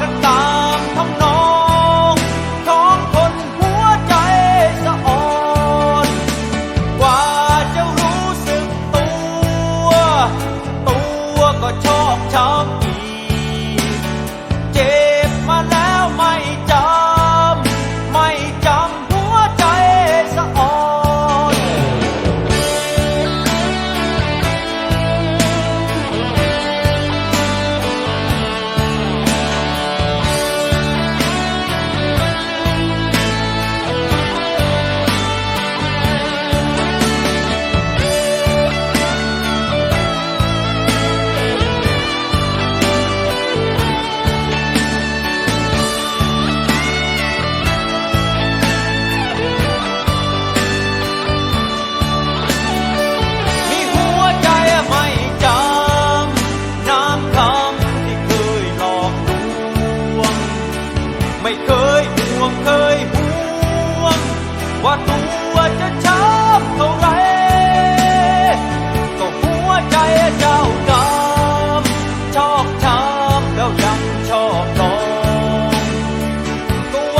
กันตามทำนองของคนหัวใจสะอ่อนกว่าจะรู้สึกตัว ตัวก็ชอบช้ำ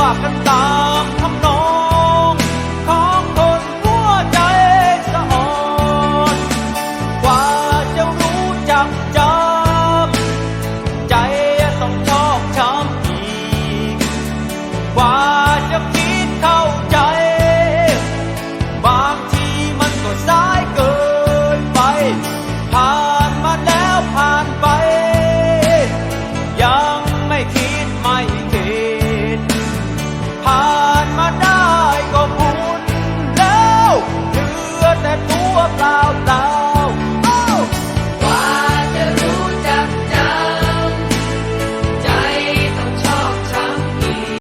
ก็